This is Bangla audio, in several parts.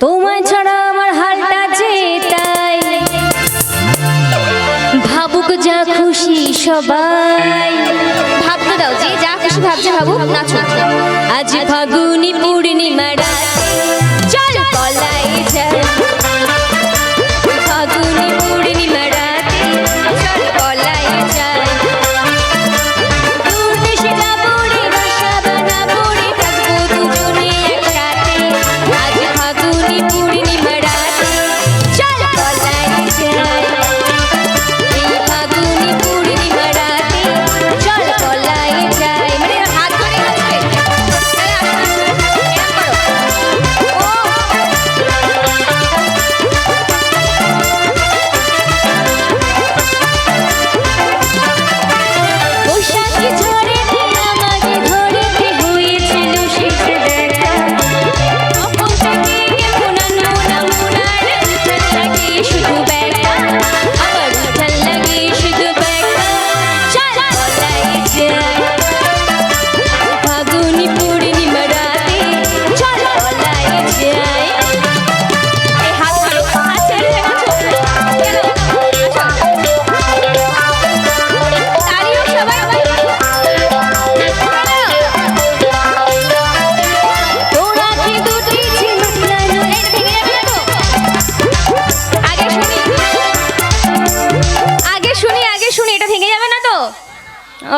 তোমায় ছাড়া আমার হালটা চেতাই ভাবুক যা খুশি সবাই। ভাবতে দাও যে যা খুশি ভাবছে ভাবুক নাচো আজ ফাগুনি পূর্ণিমা রাতে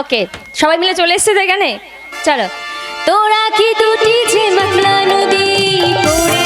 ওকে সবাই মিলে চলে এসছে এখানে চলো। তোরা কি দুটি ঝিমুকলা নদী করেছে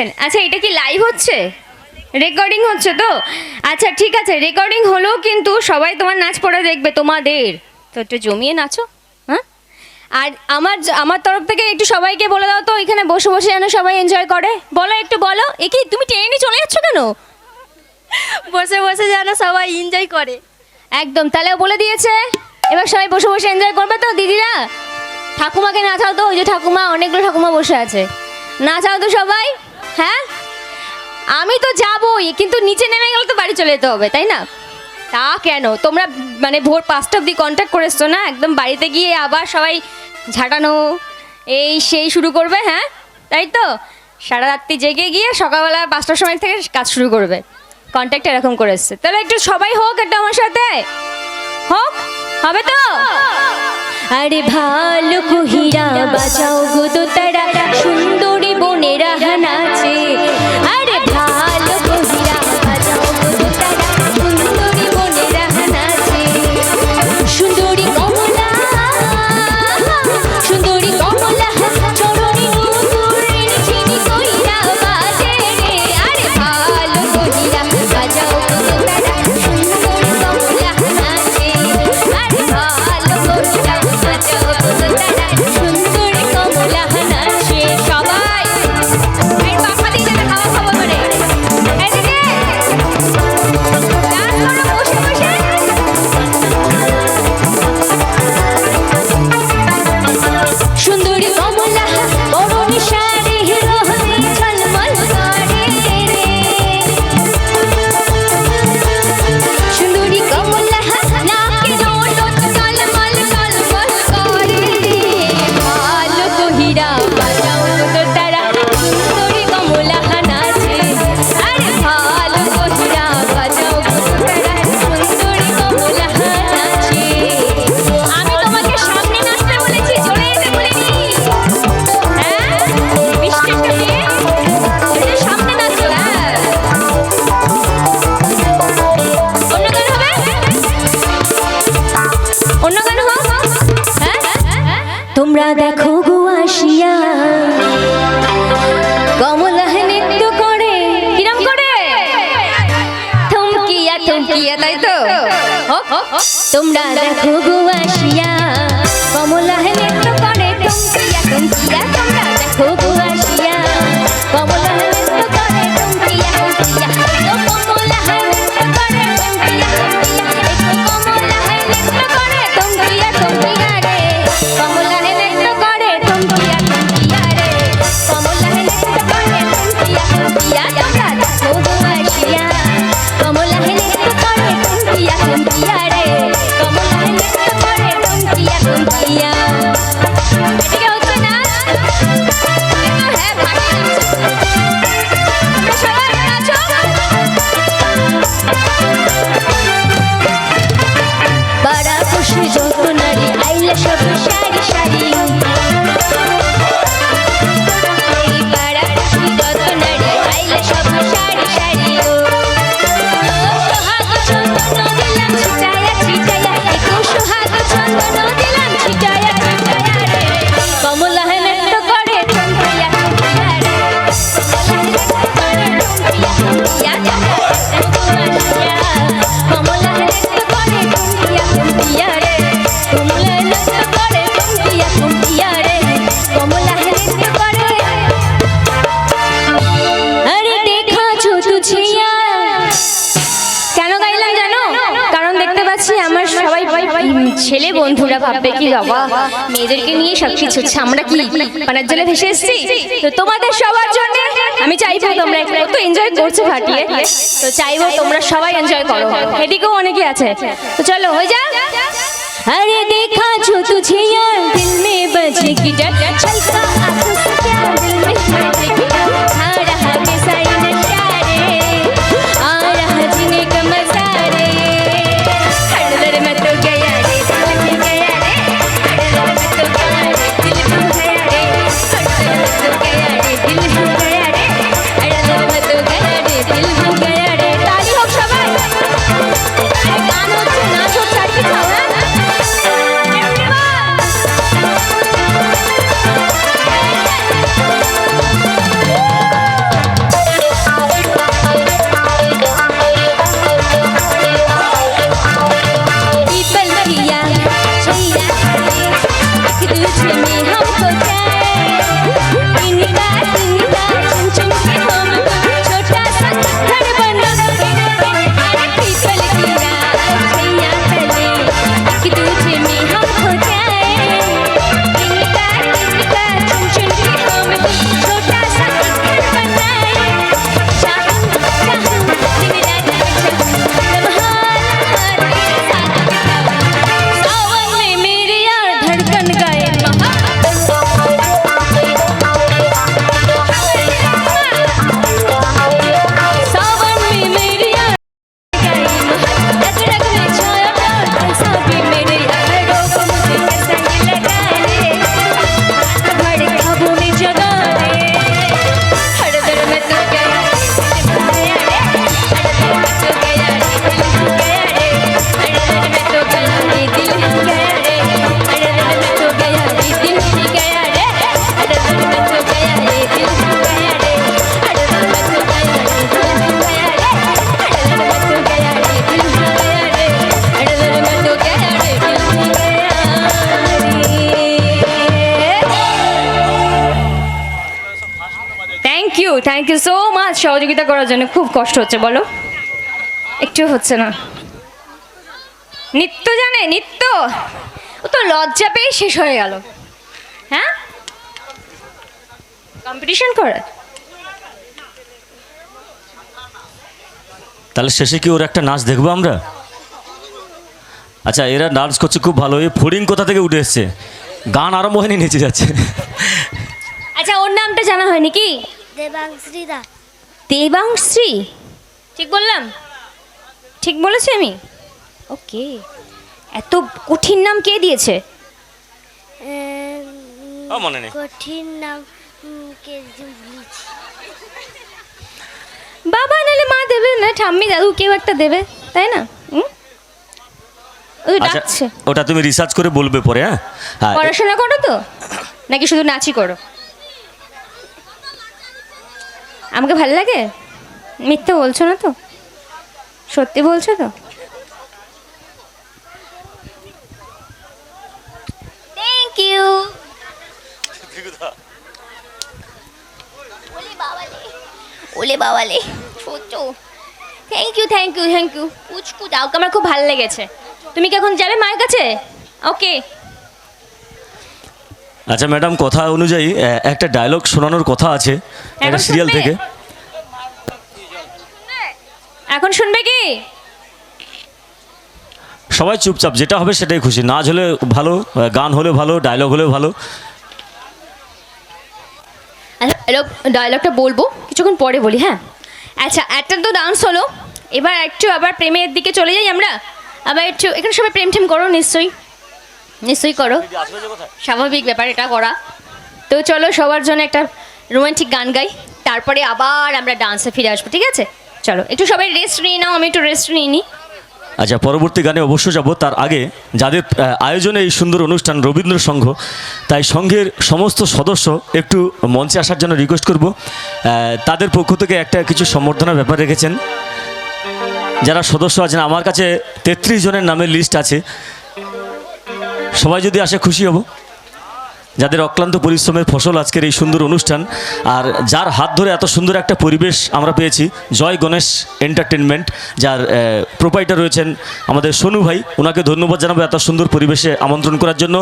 সেকেন্ড আচ্ছা এটা কি লাইভ হচ্ছে? রেকর্ডিং হচ্ছে তো? আচ্ছা ঠিক আছে রেকর্ডিং হলেও কিন্তু সবাই তোমার নাচ পড়া দেখবে তোমাদের। তো একটু জমিয়ে নাচো হ্যাঁ? আর আমার আমার তরফ থেকে একটু সবাইকে বলে দাও তো এখানে বসে বসে যেন সবাই এনজয় করে। বলো একটু বলো। এ কি তুমি টেনে নিয়ে চলে যাচ্ছ কেন? বসে বসে যেন সবাই এনজয় করে। একদম তাহলে বলে দিয়েছে এবার সবাই বসে বসে এনজয় করবে তো দিদিরা? ঠাকুমাকে নাচাও তো ওই যে ঠাকুমা অনেকগুলো ঠাকুমা বসে আছে। নাচাও তো সবাই? হ্যাঁ? আমি তো যাবই, কিন্তু নিচে নেমে গেলে তো বাড়ি চলে যেতে হবে, তাই না? তা কেন? তোমরা মানে ভোর পাঁচটা অব্দি কন্ট্যাক্ট করে এসছো না? একদম বাড়িতে গিয়ে আবার সবাই ঝাঁটানো, এই সেই শুরু করবে হ্যাঁ? তাই তো? সারা রাত্রি জেগে গিয়ে সকালবেলা পাঁচটার সময় থেকে কাজ শুরু করবে। কন্ট্যাক্ট এরকম করে এসছে। তাহলে একটু সবাই হোক একটা আমার সাথে। হোক, হবে তো? আরে ভালো কহিরা বাজাও গো তো তারা সুন্দরী বোনেরা তোমরা দেখো বন্ধুরা ভাববে কি বাবা মেয়েদেরকে নিয়ে সব কিছু হচ্ছে আমরা কি পানার জলে ভেসে এসেছি তো তোমাদের সবার জন্য আমি চাইবো তোমরা একটু এনজয় করছো ফাটিয়ে তো চাইবো তোমরা সবাই এনজয় করো এদিকেও অনেকে আছে তো চলো হয়ে যা अरे देखा जो तुझे यार दिल में बजे गिटार छलका आंखों से प्यार दिल में बजे guitar thank you so much সহযোগিতা করার জন্য খুব কষ্ট হচ্ছে বলো। একটু হচ্ছে না। নিত্য জানে নৃত্য। ও তো লজ্জা পেয়ে শেষ হয়ে গেল। হ্যাঁ? কম্পিটিশন করে। তাহলে শেষে কি ওর একটা নাচ দেখব আমরা? আচ্ছা এরা ডান্স করছে খুব ভালো। এই ফড়িং কোথা থেকে উঠে এসছে? গান আরম্ভ হয়নি নেচে যাচ্ছে। আচ্ছা ওর নামটা জানা হয়নি কি? দেবাংশ্রী দা। দেবাংশ্রী ঠিক বললাম। ঠিক বলেছি আমি? ওকে। এত কঠিন নাম কে দিয়েছে? মনে নেই। কঠিন নাম কে বাবা নাহলে মা দেবে না ঠাম্মি দাদু কেউ একটা দেবে তাই না? হুম ও তো আচ্ছা ওটা তুমি রিসার্চ করে বলবে পরে হ্যাঁ? হ্যাঁ পড়াশোনা করো তো? নাকি শুধু নাচই করো? আমাকে ভালো লাগে? মিথ্যে বলছো না তো? সত্যি বলছো তো? থ্যাংক ইউ ওলে বাবালে ওলে বাবালে thank you thank you thank you পুচকু দাও আমার খুব ভালো লেগেছে। তুমি কি এখন যাবে মায়ের কাছে? ওকে আচ্ছা ম্যাডাম কথা অনুযায়ী একটা ডায়লগ শোনানোর কথা আছে একটা সিরিয়াল থেকে। এখন শুনবে কি? সবাই চুপচাপ যেটা হবে সেটাই খুশি। নাচ হলে ভালো গান হলে ভালো ডায়লগ হলে ভালো। ডায়লগ ডায়লগটা বলব কিছুক্ষণ পরে বলি হ্যাঁ? আচ্ছা একটা তো ডান্স হলো। এবার একটু আবার প্রেমের দিকে চলে যাই আমরা। আবার একটু এখানে সবাই প্রেম টেম করো নিশ্চয়ই। নিশ্চয়ই করো। স্বাভাবিক ব্যাপার, এটা করা। তো চলো সবার জন্য একটা রোমান্টিক গান গাই, তারপরে আবার আমরা ডান্সে ফিরে আসব, ঠিক আছে? চলো, একটু সবাই রেস্ট নিয়ে নাও, আমি একটু রেস্ট নিয়ে নিই আচ্ছা পরবর্তী গানে অবশ্য যাব, তার আগে যাদের আয়োজনে এই সুন্দর অনুষ্ঠান রবীন্দ্র সংঘ, তাই সংঘের সমস্ত সদস্য একটু মঞ্চে আসার জন্য রিকোয়েস্ট করব। তাদের পক্ষ থেকে একটা কিছু সম্বর্ধনার ব্যাপার রেখেছেন। যারা সদস্য আছেন, আমার কাছে তেত্রিশ জনের নামের লিস্ট আছে। সবাই যদি আসে খুশি হব। যাদের অক্লান্ত পরিশ্রমের ফসল আজকের এই সুন্দর অনুষ্ঠান, আর যার হাত ধরে এত সুন্দর একটা পরিবেশ আমরা পেয়েছি, জয় গণেশ এন্টারটেনমেন্ট, যার প্রোপাইটার রয়েছেন আমাদের সোনু ভাই, ওনাকে ধন্যবাদ জানাব এত সুন্দর পরিবেশে আমন্ত্রণ করার জন্য।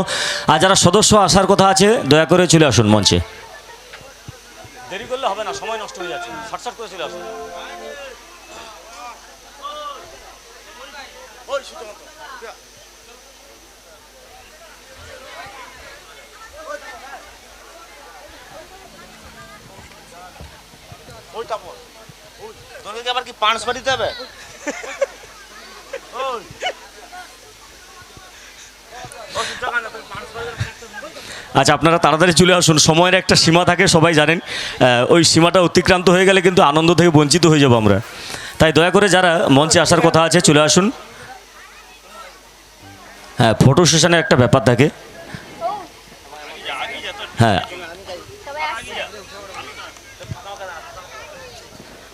আর যারা সদস্য আসার কথা আছে, দয়া করে চলে আসুন মঞ্চে। দেরি করলে হবে না, সময় নষ্ট হয়ে যাচ্ছে। করে চলে আসুন। তোকে আবার কি পাঁচ দিতে হবে? আচ্ছা আপনারা তাড়াতাড়ি চলে আসুন। সময়ের একটা সীমা থাকে সবাই জানেন। ওই সীমাটা অতিক্রান্ত হয়ে গেলে কিন্তু আনন্দ থেকে বঞ্চিত হয়ে যাব আমরা। তাই দয়া করে যারা মঞ্চে আসার কথা আছে চলে আসুন। হ্যাঁ ফটো সেশনের একটা ব্যাপার থাকে। হ্যাঁ